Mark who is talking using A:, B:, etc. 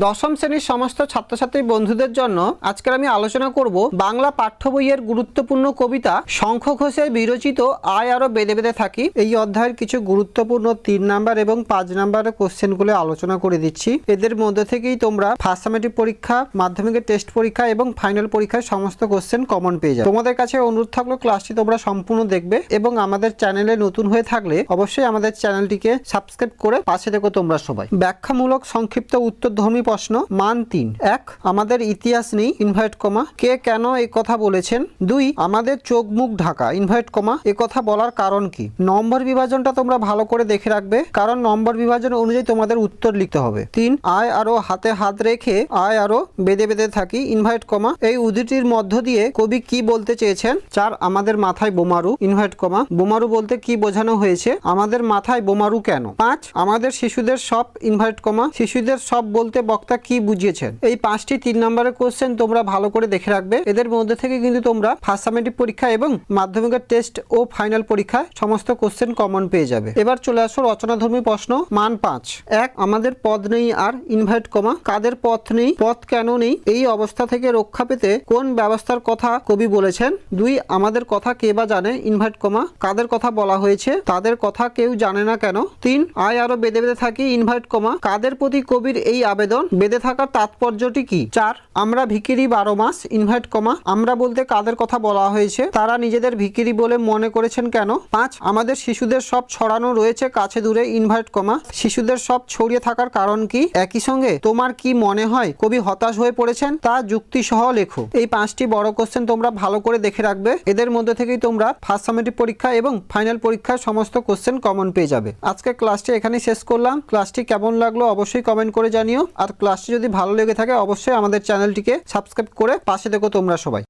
A: দশম শ্রেণির সমস্ত ছাত্রছাত্রী বন্ধুদের জন্য আজকের আমি আলোচনা করব বাংলা পাঠ্য বইয়ের গুরুত্বপূর্ণ কবিতা শঙ্খ ঘোষের বিরচিত আয় আরও বেঁধে বেঁধে থাকি। এই অধ্যায়ের কিছু গুরুত্বপূর্ণ তিন নাম্বার এবং পাঁচ নাম্বারের কোশ্চেনগুলো আলোচনা করে দিচ্ছি। এদের মধ্যে থেকেই তোমরা ফার্স্ট সামেটিভ পরীক্ষা, মাধ্যমিকের টেস্ট পরীক্ষা এবং ফাইনাল পরীক্ষায় সমস্ত কোশ্চেন কমন পেয়ে যাবে। তোমাদের কাছে অনুরোধ থাকল ক্লাসটি তোমরা সম্পূর্ণ দেখবে এবং আমাদের চ্যানেলে নতুন হয়ে থাকলে অবশ্যই আমাদের চ্যানেলটিকে সাবস্ক্রাইব করে পাশে দেখো তোমরা সবাই। ব্যাখ্যামূলক সংক্ষিপ্ত উত্তরধর্মী প্রশ্ন, মান তিন। এক, আমাদের ইতিহাস নেই ইনভাইট কমা কে কেন এই কথা বলেছেন? দুই, আমাদের চোখ মুখ ঢাকা ইনভাইট কমা এ কথা বলার কারণ কি? নম্বর বিভাজনটা তোমরা ভালো করে দেখে রাখবে, কারণ নম্বর বিভাজন অনুযায়ী তোমাদের উত্তর লিখতে হবে। তিন, আয় আরও হাতে হাত রেখে আয় আরও বেঁধে বেঁধে থাকি ইনভাইট কমা এই উদ্ধৃতির মধ্য দিয়ে কবি কি বলতে চেয়েছেন? চার, আমাদের মাথায় বোমারু ইনভাইট কমা বোমারু বলতে কি বোঝানো হয়েছে? আমাদের মাথায় বোমারু কেন? পাঁচ, আমাদের শিশুদের সব ইনভাইট কমা শিশুদের সব বলতে বক্তা কি বুঝিয়েছেন? এই পাঁচটি তিন নম্বরের কোশ্চেন তোমরা ভালো করে দেখে রাখবে। এদের মধ্যে থেকে কিন্তু তোমরা ফার্স্ট সামেটিভ পরীক্ষা এবং মাধ্যমিকের টেস্ট ও ফাইনাল পরীক্ষায় সমস্ত কোশ্চেন কমন পেয়ে যাবে। এবার চলে আসো রচনাধর্মী প্রশ্ন, মান পাঁচ। এক, আমাদের পদ নেই আর ইনভাইট কমা কাদের পথ নেই, পথ কেন নেই, এই অবস্থা থেকে রক্ষা পেতে কোন ব্যবস্থার কথা কবি বলেছেন? দুই, আমাদের কথা কে বা জানে ইনভাইট কমা কাদের কথা বলা হয়েছে, তাদের কথা কেউ জানে না কেন? তিন, আয় আরও বেঁধে বেঁধে থাকি ইনভাইট কমা কাদের প্রতি কবির এই আবেদন? বেঁধে থাকার তাৎপর্যটি কি? চার, আমরা ভিকিরি বারো মাস ইনভাইট কমা, আমরা বলতে কাদের কথা বলা হয়েছে? তারা নিজেদের ভিকিরি বলে মনে করেছেন কেন? পাঁচ, আমাদের শিশুদের সব ছড়ানো রয়েছে কাছে দূরে ইনভাইট কমা। শিশুদের সব ছড়িয়ে থাকার কারণ কি? একই সঙ্গে, তোমার কি মনে হয় কবি হতাশ হয়ে পড়েছেন? তা যুক্তি সহ লেখো। এই পাঁচটি বড় কোশ্চেন তোমরা ভালো করে দেখে রাখবে। এদের মধ্যে থেকেই তোমরা ফার্স্ট সামেটিভ পরীক্ষা এবং ফাইনাল পরীক্ষার সমস্ত কোশ্চেন কমন পেয়ে যাবে। আজকে ক্লাসটি এখানেই শেষ করলাম। ক্লাসটি কেমন লাগল অবশ্যই কমেন্ট করে জানিও। আর ক্লাসটি যদি ভালো লেগে থাকে অবশ্যই আমাদের চ্যানেলটিকে সাবস্ক্রাইব করে পাশে দেখো তোমরা সবাই।